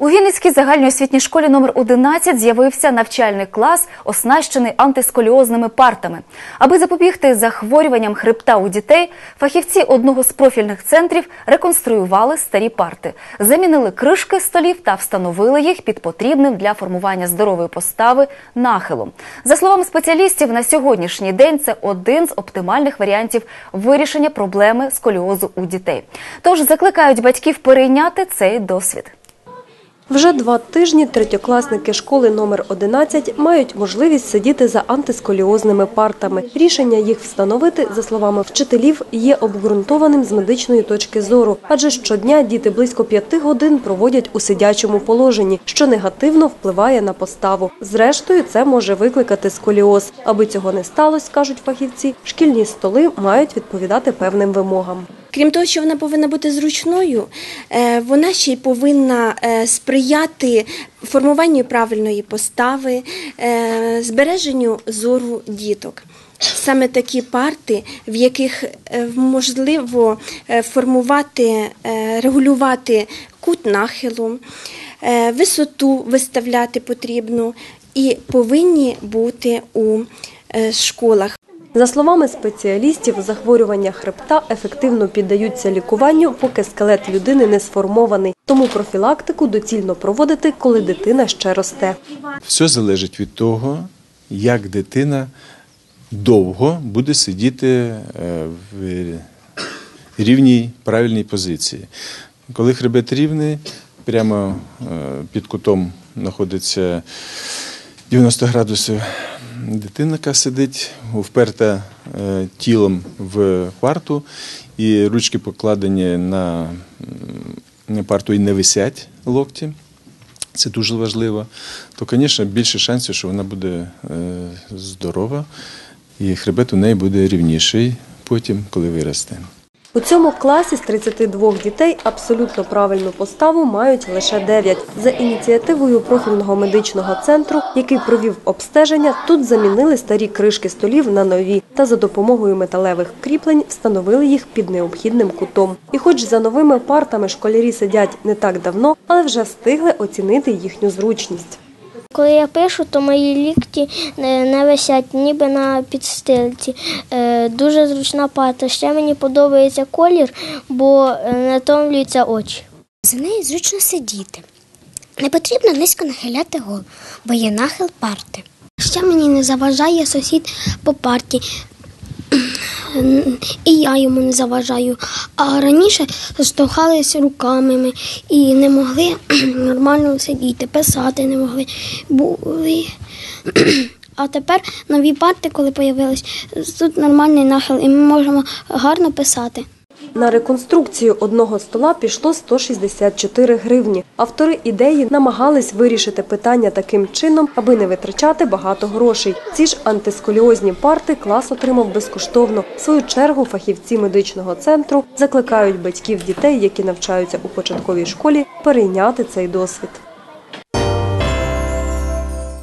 У Вінницькій загальноосвітній школі номер 11 з'явився навчальний клас, оснащений антисколіозними партами. Аби запобігти захворюванням хребта у дітей, фахівці одного з профільних центрів реконструювали старі парти, замінили кришки столів та встановили їх під потрібним для формування здорової постави нахилом. За словами спеціалістів, на сьогоднішній день це один з оптимальних варіантів вирішення проблеми сколіозу у дітей. Тож закликають батьків перейняти цей досвід. Вже два тижні третьокласники школи номер 11 мають можливість сидіти за антисколіозними партами. Рішення їх встановити, за словами вчителів, є обґрунтованим з медичної точки зору, адже щодня діти близько п'яти годин проводять у сидячому положенні, що негативно впливає на поставу. Зрештою, це може викликати сколіоз. Аби цього не сталося, кажуть фахівці, шкільні столи мають відповідати певним вимогам. Крім того, що вона повинна бути зручною, е, вона ще й повинна е, сприяти формуванню правильної постави, е, збереженню зору діток. Саме такі парти, в яких можливо формувати, регулювати кут нахилу, висоту виставляти потрібну і повинні бути у школах. За словами спеціалістів, захворювання хребта ефективно піддаються лікуванню, поки скелет людини не сформований. Тому профілактику доцільно проводити, коли дитина ще росте. Все залежить від того, як дитина довго буде сидіти е, в рівній правильній позиції. Коли хребет рівний, прямо е, під кутом знаходиться 90 градусів. Дитина, яка сидить, вперта е, тілом в парту, і ручки покладені на парту і не висять локті. Це дуже важливо. То, звісно, більше шансів, що вона буде е, здорова, і хребет у неї буде рівніший потім, коли виросте. У цьому класі з 32 дітей абсолютно правильну поставу мають лише 9. За ініціативою профільного медичного центру, який провів обстеження, тут замінили старі кришки столів на нові та за допомогою металевих кріплень встановили їх під необхідним кутом. І хоч за новими партами школярі сидять не так давно, але вже встигли оцінити їхню зручність. Коли я пишу, то мої лікті не не висять ніби на підстилці. Дуже зручна парта. Ще мені подобається колір, бо е, не втомлюються очі. За нею зручно сидіти. Не потрібно низько нахиляти голову, бо є нахил парти. Ще мені не заважає сусід по парті, і я йому не заважаю. А раніше штовхалися руками ми і не могли нормально сидіти, писати не могли. Були. А тепер нові парти, коли з'явились, тут нормальний нахил, і ми можемо гарно писати. На реконструкцію одного стола пішло 164 гривні. Автори ідеї намагались вирішити питання таким чином, аби не витрачати багато грошей. Ці ж антисколіозні парти клас отримав безкоштовно. В свою чергу фахівці медичного центру закликають батьків дітей, які навчаються у початковій школі, перейняти цей досвід.